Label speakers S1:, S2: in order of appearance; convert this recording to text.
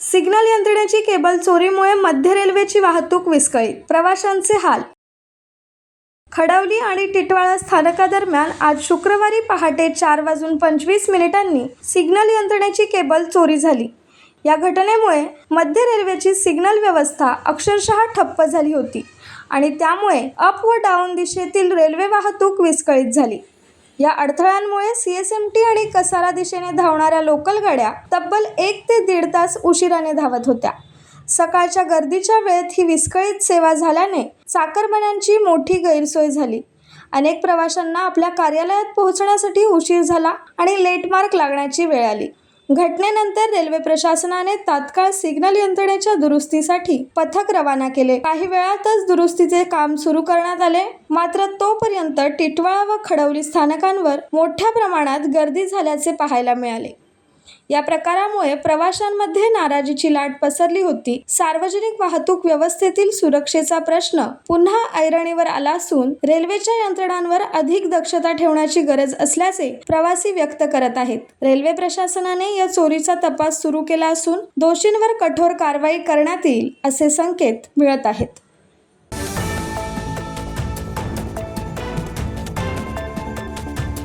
S1: Signal यंत्रणेची cable चोरीमुळे मध्य रेल्वेची वाहतूक विस्कळीत. प्रवाशांचे हाल. खडवली आणि टिटवाळा स्थानकादरम्यान आज शुक्रवारी पहाटे चार वाजून पंचवीस मिनिटांनी सिग्नल यंत्रणेची केबल चोरी झाली. या घटनेमुळे मध्य रेल्वेची सिग्नल व्यवस्था अक्षरशः ठप्प झाली होती आणि त्यामुळे अप व डाऊन दिशेतील रेल्वे वाहतूक विस्कळीत झाली. या अडथळ्यांमुळे सी एस एम टी आणि कसारा दिशेने धावणाऱ्या लोकल गाड्या तब्बल एक ते दीड तास उशिराने धावत होत्या. सकाळच्या गर्दीच्या वेळेत ही विस्कळीत सेवा झाल्याने चाकरमान्यांची मोठी गैरसोय झाली. अनेक प्रवाशांना आपल्या कार्यालयात पोहोचण्यासाठी उशीर झाला आणि लेटमार्क लागण्याची वेळ आली. घटनेनंतर रेल्वे प्रशासनाने तात्काळ सिग्नल यंत्रणेच्या दुरुस्तीसाठी पथक रवाना केले. काही वेळातच दुरुस्तीचे काम सुरू करण्यात आले. मात्र तोपर्यंत टिटवाळा व खडवली स्थानकांवर मोठ्या प्रमाणात गर्दी झाल्याचे पाहायला मिळाले. या प्रकारामुळे प्रवाशांमध्ये नाराजीची लाट पसरली होती. सार्वजनिक वाहतूक व्यवस्थेतील सुरक्षेचा प्रश्न पुन्हा ऐरणीवर आला असून रेल्वेच्या यंत्रणांवर अधिक दक्षता ठेवण्याची गरज असल्याचे प्रवासी व्यक्त करत आहेत. रेल्वे प्रशासनाने या चोरीचा तपास सुरू केला असून दोषींवर कठोर कारवाई करण्यात येईल असे संकेत मिळत आहेत.